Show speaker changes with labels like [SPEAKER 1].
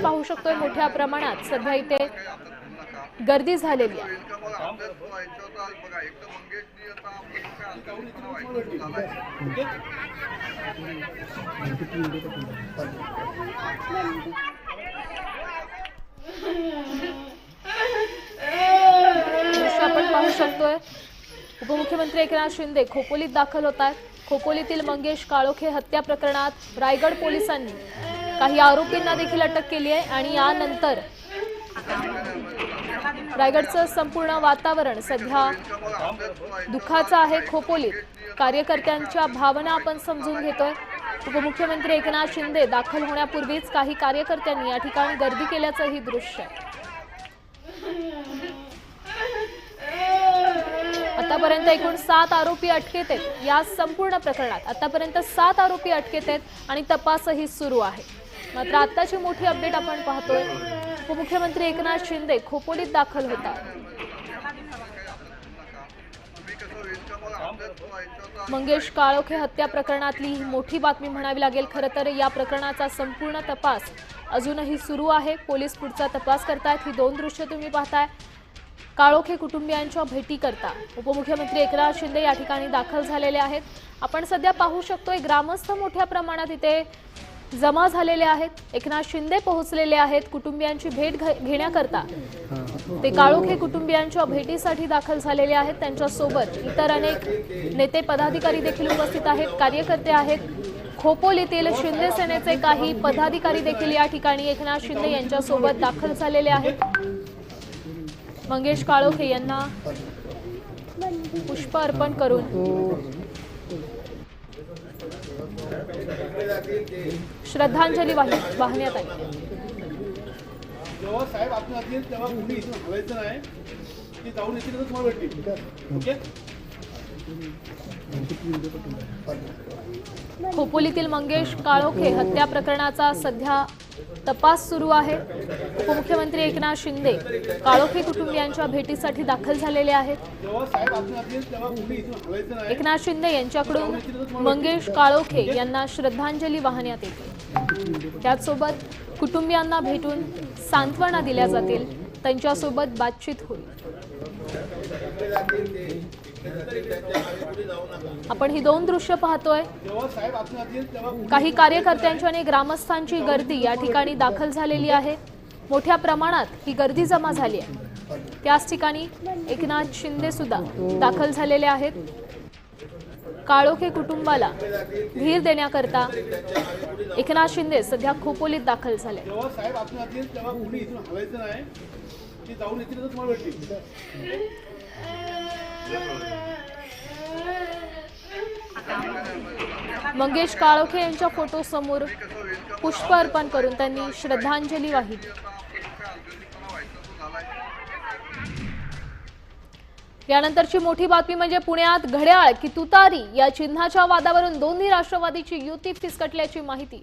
[SPEAKER 1] आपण पाहू शकतोय मोठ्या प्रमाणात. सध्या इथे गर्दी झालेली आहे. आपण पाहू शकतोय उपमुख्यमंत्री एकनाथ शिंदे खोपोलीत दाखल होत आहेत. खोपोलीतील मंगेश काळोखे हत्या प्रकरणात रायगड पोलिसांनी काही आरोपींना देखील अटक केली आहे आणि यानंतर रायगडचं संपूर्ण वातावरण सध्या दुःखाचं आहे खोपोलीत. कार्यकर्त्यांच्या भावना आपण समजून घेतोय. उपमुख्यमंत्री एकनाथ शिंदे दाखल होण्यापूर्वीच काही कार्यकर्त्यांनी या ठिकाणी गर्दी केल्याचंही दृश्य आहे. आतापर्यंत एकूण सात आरोपी अटकेत आहेत. या संपूर्ण प्रकरणात आतापर्यंत सात आरोपी अटकेत आहेत आणि तपासही सुरू आहे. मात्र आत्ताची मोठी अपडेट आपण पाहतोय. उपमुख्यमंत्री एकनाथ शिंदे खोपोलीत दाखल होता मंगेश काळोखे हत्या प्रकरणातली ही मोठी बातमी म्हणावी लागेल. खरं तर या प्रकरणाचा संपूर्ण तपास अजूनही सुरू आहे. पोलीस पुढचा तपास करतायत. ही दोन दृश्य तुम्ही पाहताय. काळोखे कुटुंबियांच्या भेटी करता. उपमुख्यमंत्री एकनाथ शिंदे या ठिकाणी दाखल झालेले आहेत. आपण सध्या पाहू शकतोय ग्रामस्थ मोठ्या प्रमाणात इथे जमा झालेले आहेत. एकनाथ शिंदे पोहोचलेले आहेत. कुटुंबियांची भेट घ- घेण्याकरता. ते काळोखे कुटुंबियांच्या भेटीसाठी दाखल झालेले आहेत. त्यांच्यासोबत इतर अनेक नेते पदाधिकारी देखील उपस्थित आहेत. कार्यकर्ते आहेत. खोपोलीतील शिंदे सेनेचे काही पदाधिकारी देखील या ठिकाणी एकनाथ शिंदे यांच्यासोबत दाखल झालेले आहेत. मंगेश काळोखे यांना पुष्प अर्पण करून श्रद्धांजली वाहि- वाहण्यात आली.
[SPEAKER 2] जेव्हा साहेब आपण तेव्हा कुणी इथून हलायचं नाही ती जाऊन येतील तर तुम्हाला भेटतील ओके?
[SPEAKER 1] खोपोलीतील मंगेश काळोखे हत्या प्रकरणाचा सध्या तपास सुरू आहे. उपमुख्यमंत्री एकनाथ शिंदे काळोखे कुटुंबियांच्या भेटीसाठी दाखल झालेले आहेत. एकनाथ शिंदे यांच्याकडून मंगेश काळोखे यांना श्रद्धांजली वाहण्यात येते. त्याचसोबत कुटुंबियांना भेटून सांत्वना दिल्या जातील. त्यांच्यासोबत बातचीत होईल. आपण ही दोन दृश्य पाहतोय. काही कार्यकर्त्यांची आणि ग्रामस्थांची गर्दी या ठिकाणी दाखल झालेली आहे. मोठ्या प्रमाणात ही गर्दी जमा झाली आहे. त्याच ठिकाणी एकनाथ शिंदे सुद्धा दाखल झालेले आहेत. काळोखे कुटुंबाला धीर देण्याकरता एकनाथ शिंदे सध्या खोपोलीत दाखल झाले.
[SPEAKER 2] तेव्हा जाऊन
[SPEAKER 1] मंगेश काळोखे यांच्या फोटो समोर पुष्प अर्पण करून त्यांनी श्रद्धांजली वाहिली. यानंतरची मोठी बातमी म्हणजे पुण्यात घड्याळ की तुतारी या चिन्हाच्या वादावरून दोन्ही राष्ट्रवादीची युती फिसकटल्याची माहिती.